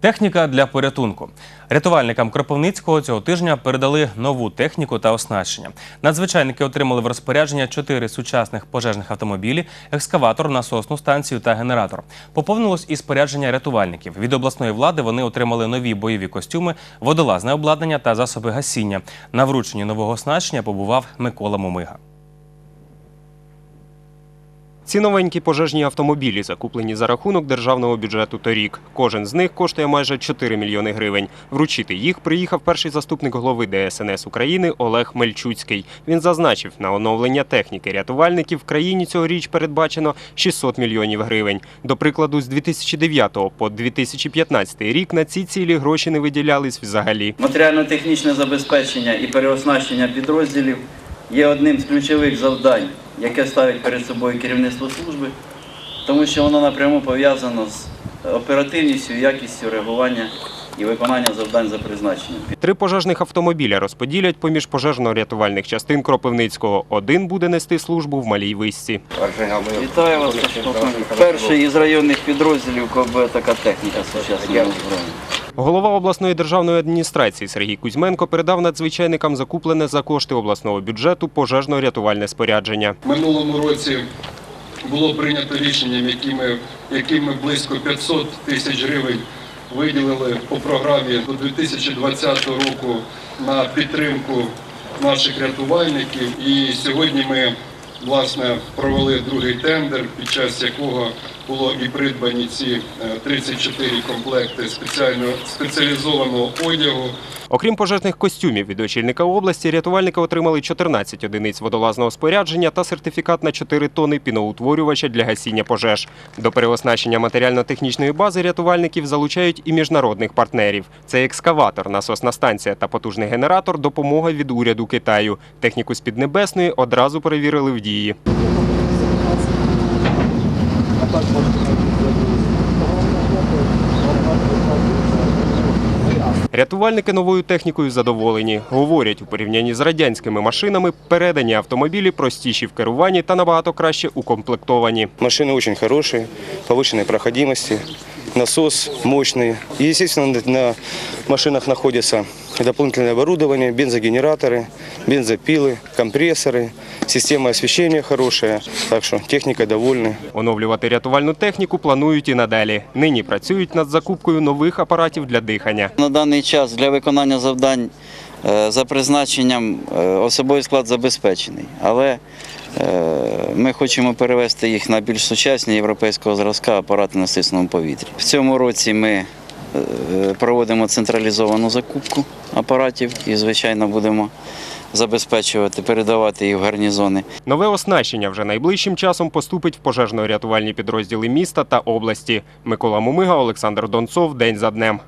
Техніка для порятунку. Рятувальникам Кропивницького цього тижня передали нову техніку та оснащення. Надзвичайники отримали в розпорядження чотири сучасних пожежних автомобілі, екскаватор, насосну станцію та генератор. Поповнилось і спорядження рятувальників. Від обласної влади вони отримали нові бойові костюми, водолазне обладнання та засоби гасіння. На врученні нового оснащення побував Микола Мумига. Ці новенькі пожежні автомобілі закуплені за рахунок державного бюджету торік. Кожен з них коштує майже 4 мільйони гривень. Вручити їх приїхав перший заступник голови ДСНС України Олег Мельчуцький. Він зазначив, на оновлення техніки рятувальників в країні цьогоріч передбачено 600 мільйонів гривень. До прикладу, з 2009 по 2015 рік на ці цілі гроші не виділялись взагалі. Матеріально-технічне забезпечення і переоснащення підрозділів є одним з ключових завдань, яке ставить перед собою керівництво служби, тому що воно напряму пов'язано з оперативністю, якістю реагування і виконання завдань за призначенням. Три пожежних автомобіля розподілять поміж пожежно-рятувальних частин Кропивницького. Один буде нести службу в Малій Висці. Вітаю вас, перший із районних підрозділів, коли така техніка сучасного озброєння. Голова обласної державної адміністрації Сергій Кузьменко передав надзвичайникам закуплене за кошти обласного бюджету пожежно-рятувальне спорядження. минулому році було прийнято рішенням, якими, якими близько 500 тисяч гривень виділили по програмі до 2020 року на підтримку наших рятувальників. І сьогодні ми власне провели другий тендер, під час якого було і придбані ці е, 34 комплекти спеціально спеціалізованого одягу. Окрім пожежних костюмів від очільника області, рятувальники отримали 14 одиниць водолазного спорядження та сертифікат на 4 тони піноутворювача для гасіння пожеж. До переоснащення матеріально-технічної бази рятувальників залучають і міжнародних партнерів. Це екскаватор, насосна станція та потужний генератор, допомога від уряду Китаю. Техніку з Піднебесної одразу перевірили в дії. Рятувальники новою технікою задоволені. Говорять, у порівнянні з радянськими машинами передані автомобілі простіші в керуванні та набагато краще укомплектовані. Машины очень хорошие, повышенной проходимости, насос мощный. И, естественно, на машинах находится дополнительное оборудование, бензогенераторы, бензопилы, компрессоры, система освещения хорошая. Так что техника довольна. Оновлювати рятувальну техніку планують і надалі. Нині працюють над закупкою нових апаратів для дихання. На даний час для виконання завдань е, за призначенням е, особовий склад забезпечений, але е, ми хочемо перевести їх на більш сучасні європейського зразка апарати на стисненому повітрі. В цьому році ми е, проводимо централізовану закупку апаратів і, звичайно, будемо забезпечувати, передавати їх в гарнізони. Нове оснащення вже найближчим часом поступить в пожежно-рятувальні підрозділи міста та області. Микола Мумига, Олександр Донцов. День за днем.